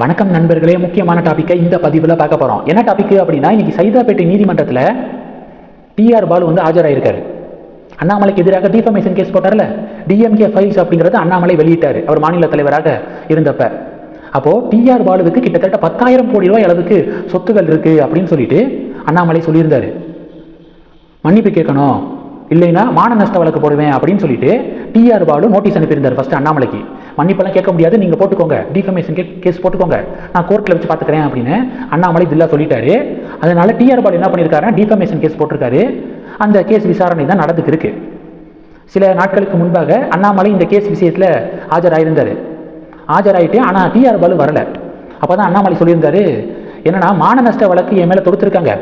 வணக்கம் நண்பர்களே முக்கியமான டாப்பிக்கை இந்த பதிவில் பார்க்க போகிறோம் என்ன டாபிக் அப்படின்னா இன்னைக்கு சைதாப்பேட்டை நீதிமன்றத்தில் டிஆர் பாலு வந்து ஆஜராயிருக்காரு. அண்ணாமலைக்கு எதிராக டிஃபமேஷன் கேஸ் போட்டார்ல டிஎம்கே ஃபைல்ஸ் அப்படிங்கிறது அண்ணாமலை வெளியிட்டார் அவர் மாநில தலைவராக இருந்தப்ப. அப்போது டிஆர் பாலுவுக்கு கிட்டத்தட்ட பத்தாயிரம் கோடி ரூபாய் அளவுக்கு சொத்துகள் இருக்குது அப்படின்னு சொல்லிட்டு அண்ணாமலை சொல்லியிருந்தார். மன்னிப்பு கேட்கணும். இல்லைன்னா மான நஷ்ட வழக்கு போடுவேன் அப்படின்னு சொல்லிட்டு டிஆர் பாலு நோட்டீஸ் அனுப்பியிருந்தார் ஃபர்ஸ்ட் அண்ணாமலைக்கு. மன்னிப்பெல்லாம் கேட்க முடியாது நீங்கள் போட்டுக்கோங்க. டிஃபமேஷன் கேஸ் போட்டுக்கோங்க. நான் கோர்ட்டில் வச்சு பார்த்துக்கிறேன் அப்படின்னு அண்ணாமலை தில்லா சொல்லிட்டாரு. அதனால் டிஆர் பாலு என்ன பண்ணியிருக்காருன்னா டிஃபமேஷன் கேஸ் போட்டிருக்காரு. அந்த கேஸ் விசாரணை தான் நடந்துக்கு இருக்கு சில நாட்களுக்கு முன்பாக அண்ணாமலை இந்த கேஸ் விஷயத்தில் ஆஜராயிருந்தார். ஆஜராயிட்டு ஆனால் டிஆர் பாலு வரல. அப்போ தான் அண்ணாமலை சொல்லியிருந்தாரு என்னன்னா மான நஷ்ட வழக்கு என் மேலே தொடுத்துருக்காங்க.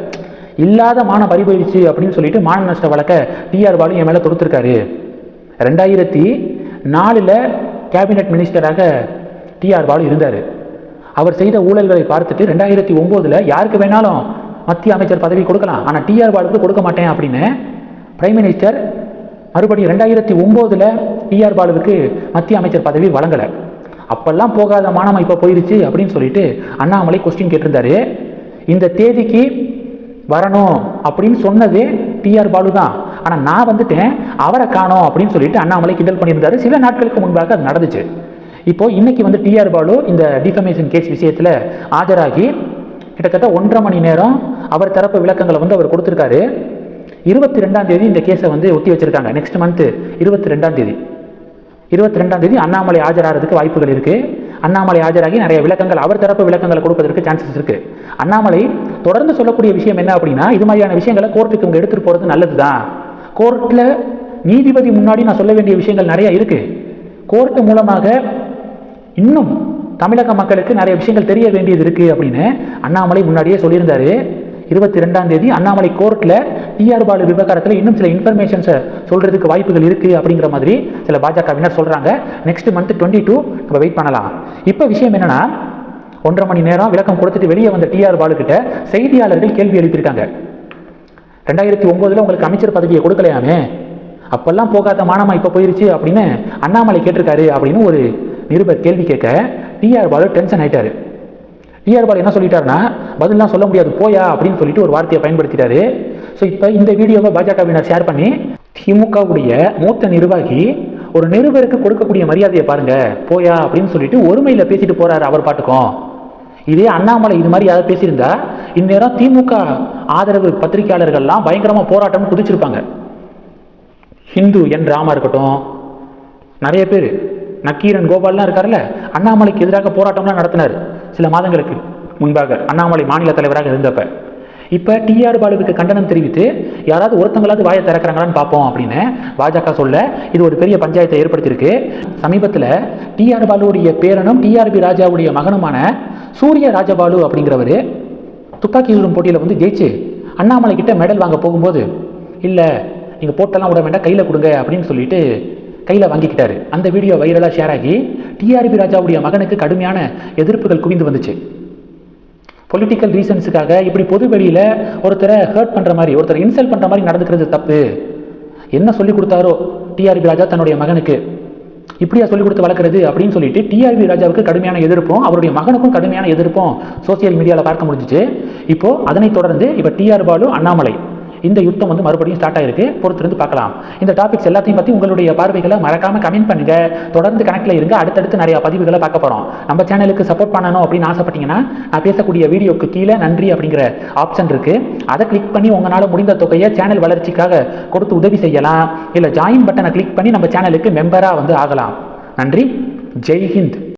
இல்லாத மான பறி போயிடுச்சு அப்படின்னு சொல்லிட்டு மான நஷ்ட வழக்கை டிஆர் பாலு என் மேலே தொடுத்திருக்காரு. ரெண்டாயிரத்தி நாலில் கேபினெட் மினிஸ்டராக டிஆர் பாலு இருந்தார். அவர் செய்த ஊழல்களை பார்த்துட்டு ரெண்டாயிரத்தி ஒம்போதில் யாருக்கு வேணாலும் மத்திய அமைச்சர் பதவி கொடுக்கலாம். ஆனால் டிஆர் பாலுக்கு கொடுக்க மாட்டேன் அப்படின்னு பிரைம் மினிஸ்டர் மறுபடியும் ரெண்டாயிரத்தி ஒம்போதில் டிஆர் பாலுவுக்கு மத்திய அமைச்சர் பதவி வழங்கலை. அப்பெல்லாம் போகாத மானம் இப்போ போயிருச்சு அப்படின்னு சொல்லிட்டு அண்ணாமலை கொஸ்டின் கேட்டிருந்தாரு. இந்த தேதிக்கு வரணும் அப்படின்னு சொன்னது டிஆர் பாலு தான். ஆனால் நான் வந்துட்டேன் அவரை காணோம் அப்படின்னு சொல்லிட்டு அண்ணாமலை கிண்டல் பண்ணியிருந்தாரு. சில நாட்களுக்கு முன்பாக அது நடந்துச்சு. இப்போ இன்னைக்கு வந்து டிஆர் பாலு இந்த டிஃபமேஷன் கேஸ் விஷயத்தில் ஆஜராகி கிட்டத்தட்ட ஒன்றரை மணி நேரம் அவர் தரப்பு விளக்கங்களை வந்து அவர் கொடுத்துருக்காரு. இருபத்தி ரெண்டாம் தேதி இந்த கேஸை வந்து ஒத்தி வச்சிருக்காங்க. நெக்ஸ்ட் மந்த்து இருபத்தி ரெண்டாம் தேதி. இருபத்தி ரெண்டாம் தேதி அண்ணாமலை ஆஜராகிறதுக்கு வாய்ப்புகள் இருக்குது அண்ணாமலை ஆஜராகி நிறைய விளக்கங்கள் அவர் தரப்பு விளக்கங்களை கொடுப்பதற்கு சான்சஸ் இருக்கு. அண்ணாமலை தொடர்ந்து சொல்லக்கூடிய விஷயம் என்ன அப்படின்னா இது மாதிரியான விஷயங்களை கோர்ட்டுக்கு இவங்க போகிறது நல்லது நல்லதுதான் கோர்ட்டில் நீதிபதி முன்னாடி நான் சொல்ல வேண்டிய விஷயங்கள் நிறைய இருக்கு. கோர்ட்டு மூலமாக இன்னும் தமிழக மக்களுக்கு நிறைய விஷயங்கள் தெரிய வேண்டியது இருக்கு அப்படின்னு அண்ணாமலை முன்னாடியே சொல்லியிருந்தாரு. இருபத்தி ரெண்டாம் தேதி அண்ணாமலை கோர்ட்டில் டிஆர் பாலு விவகாரத்தில் இன்னும் சில இன்ஃபர்மேஷன்ஸை சொல்கிறதுக்கு வாய்ப்புகள் இருக்குது அப்படிங்கிற மாதிரி சில பாஜகவினர் சொல்கிறாங்க நெக்ஸ்ட் மந்த் டுவெண்ட்டி டூ நம்ம வெயிட் பண்ணலாம். இப்போ விஷயம் என்னன்னா ஒன்றரை மணி நேரம் விளக்கம் கொடுத்துட்டு வெளியே வந்த டிஆர் பாலுக்கிட்ட செய்தியாளர்கள் கேள்வி எழுப்பியிருக்காங்க. ரெண்டாயிரத்தி ஒம்போதில் உங்களுக்கு அமைச்சர் பதவியை கொடுக்கலையாமே? அப்பெல்லாம் போகாத மானமா இப்போ போயிருச்சு அப்படின்னு அண்ணாமலை கேட்டிருக்காரு அப்படின்னு ஒரு நிருபர் கேள்வி கேட்க டிஆர் பாலு டென்ஷன் ஆயிட்டாரு. டிஆர் பாலு என்ன சொல்லிட்டாருன்னா பதிலாம் சொல்ல முடியாது போயா அப்படின்னு சொல்லிட்டு ஒரு வார்த்தையை பயன்படுத்திட்டாரு. ஸோ இப்போ இந்த வீடியோவை பாஜகவினர் ஷேர் பண்ணி திமுகவுடைய மூத்த நிர்வாகி ஒரு நிருபருக்கு கொடுக்கக்கூடிய மரியாதையை பாருங்க போயா அப்படின்னு சொல்லிட்டு ஒருமையில் பேசிட்டு போறாரு அவர் பாட்டுக்கும். இதே அண்ணாமலை இது மாதிரி யாராவது பேசியிருந்தா இந்நேரம் திமுக ஆதரவு பத்திரிகையாளர்கள்லாம் பயங்கரமாக போராட்டம் குதிச்சிருப்பாங்க. ஹிந்து என் ராமா இருக்கட்டும் நிறைய பேர் நக்கீரன் கோபால்லாம் இருக்கார்ல அண்ணாமலைக்கு எதிராக போராட்டம்லாம் நடத்தினார் சில மாதங்களுக்கு முன்பாக அண்ணாமலை மாநில தலைவராக இருந்தப்ப. இப்போ டிஆர் பாலுவுக்கு கண்டனம் தெரிவித்து யாராவது ஒருத்தங்களாவது வாயை திறக்கிறாங்களான்னு பார்ப்போம் அப்படின்னு பாஜக சொல்ல இது ஒரு பெரிய பஞ்சாயத்தை ஏற்படுத்தியிருக்கு. சமீபத்தில் டிஆர் பாலுவுடைய பேரனும் டிஆர்பி ராஜாவுடைய மகனுமான சூரிய ராஜபாலு அப்படிங்கிறவர் துப்பாக்கி சுடும் போட்டியில் வந்து ஜெயிச்சு அண்ணாமலை கிட்ட மெடல் வாங்க போகும்போது இல்லை நீங்கள் போட்டெல்லாம் விட வேண்டாம் கையில் கொடுங்க அப்படின்னு சொல்லிட்டு கையில் வாங்கிக்கிட்டாரு. அந்த வீடியோ வைரலாக ஷேர் ஆகி டிஆர்பி ராஜாவுடைய மகனுக்கு கடுமையான எதிர்ப்புகள் குவிந்து வந்துச்சு. பொலிட்டிக்கல் ரீசன்ஸுக்காக இப்படி பொது வெளியில் ஒருத்தரை ஹர்ட் பண்ணுற மாதிரி ஒருத்தரை இன்சல்ட் பண்ணுற மாதிரி நடந்துக்கிறது தப்பு. என்ன சொல்லி கொடுத்தாரோ டிஆர்பி ராஜா தன்னுடைய மகனுக்கு? இப்படியா சொல்லி கொடுத்து வளர்க்குறது அப்படின்னு சொல்லிட்டு டிஆர்பி ராஜாவுக்கு கடுமையான எதிர்ப்பும் அவருடைய மகனுக்கும் கடுமையான எதிர்ப்பும் சோசியல் மீடியாவில் பார்க்க முடிஞ்சிச்சு. இப்போது அதனைத் தொடர்ந்து இப்போ டிஆர் பாலு அண்ணாமலை. இந்த யுத்தம் வந்து மறுபடியும் ஸ்டார்ட் ஆயிருக்கு. பொறுத்திருந்து பார்க்கலாம். இந்த டாபிக்ஸ் எல்லாத்தையும் பற்றி உங்களுடைய பார்வைகளை மறக்காம கமெண்ட் பண்ணுங்க. தொடர்ந்து கணக்கில் இருங்க. அடுத்தடுத்து நிறைய பதிவுகளை பார்க்க போகிறோம் நம்ம சேனலுக்கு சப்போர்ட் பண்ணணும் அப்படின்னு ஆசைப்பட்டீங்கன்னா நான் பேசக்கூடிய வீடியோக்கு கீழே நன்றி அப்படிங்கிற ஆப்ஷன் இருக்கு. அதை கிளிக் பண்ணி உங்களால் முடிந்த தொகையை சேனல் வளர்ச்சிக்காக கொடுத்து உதவி செய்யலாம். இல்லை ஜாயின் பட்டனை கிளிக் பண்ணி நம்ம சேனலுக்கு மெம்பராக வந்து ஆகலாம். நன்றி. ஜெய் ஹிந்த்.